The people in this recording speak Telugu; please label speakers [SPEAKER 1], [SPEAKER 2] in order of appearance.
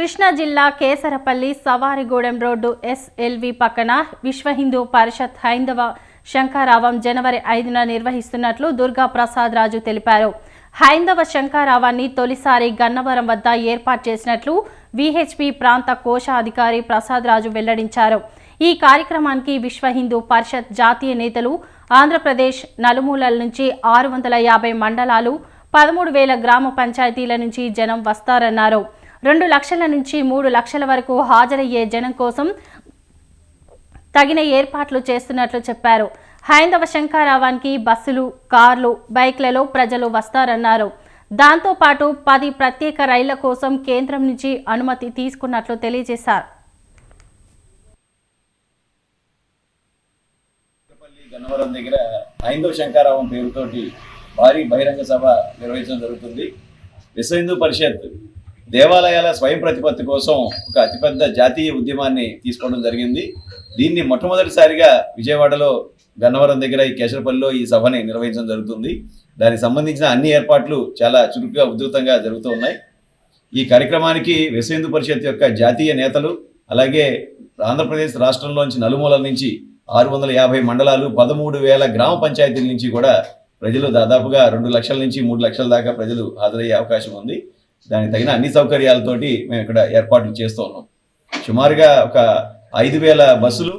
[SPEAKER 1] కృష్ణా జిల్లా కేసరపల్లి సవారిగూడెం రోడ్డు ఎస్ఎల్వి పక్కన విశ్వ హిందూ పరిషత్ హైందవ శంఖారావం జనవరి ఐదున నిర్వహిస్తున్నట్లు దుర్గా ప్రసాద్ రాజు తెలిపారు. హైందవ శంఖారావాన్ని తొలిసారి గన్నవరం వద్ద ఏర్పాటు చేసినట్లు విహెచ్పి ప్రాంత కోశాధికారి ప్రసాద్ రాజు వెల్లడించారు. ఈ కార్యక్రమానికి విశ్వ హిందూ పరిషత్ జాతీయ నేతలు ఆంధ్రప్రదేశ్ నలుమూలల నుంచి ఆరు వందల యాభై మండలాలు పదమూడు వేల గ్రామ పంచాయతీల నుంచి జనం వస్తారన్నారు. రెండు లక్షల నుంచి మూడు లక్షల వరకు హాజరయ్యే జనం కోసం తగిన ఏర్పాట్లు చేస్తున్నట్లు చెప్పారు. హైందవ శంకారావానికి బస్సులు కార్లు బైక్లలో ప్రజలు వస్తారన్నారు. దాంతోపాటు పది ప్రత్యేక రైళ్ళ కోసం కేంద్రం నుంచి అనుమతి తీసుకున్నట్లు తెలియజేశారు.
[SPEAKER 2] గన్నవరం దగ్గర హైందవ శంకారావం పేరుతోటి భారీ బహిరంగ సభ నిర్వహించడం జరుగుతుంది. విశ్వ హిందూ పరిషత్ దేవాలయాల స్వయం ప్రతిపత్తి కోసం ఒక అతిపెద్ద జాతీయ ఉద్యమాన్ని తీసుకోవడం జరిగింది. దీన్ని మొట్టమొదటిసారిగా విజయవాడలో గన్నవరం దగ్గర ఈ కేశరపల్లిలో ఈ సభని నిర్వహించడం జరుగుతుంది. దానికి సంబంధించిన అన్ని ఏర్పాట్లు చాలా చురుకుగా ఉధృతంగా జరుగుతూ ఉన్నాయి. ఈ కార్యక్రమానికి విశ్వ పరిషత్ యొక్క జాతీయ నేతలు అలాగే ఆంధ్రప్రదేశ్ రాష్ట్రంలోంచి నలుమూలల నుంచి ఆరు వందల యాభై మండలాలు పదమూడు వేల గ్రామ పంచాయతీల నుంచి కూడా ప్రజలు దాదాపుగా రెండు లక్షల నుంచి మూడు లక్షల దాకా ప్రజలు హాజరయ్యే అవకాశం ఉంది. దానికి తగిన అన్ని సౌకర్యాలతోటి మేము ఇక్కడ ఏర్పాట్లు చేస్తూ ఉన్నాం. సుమారుగా ఒక ఐదు వేల బస్సులు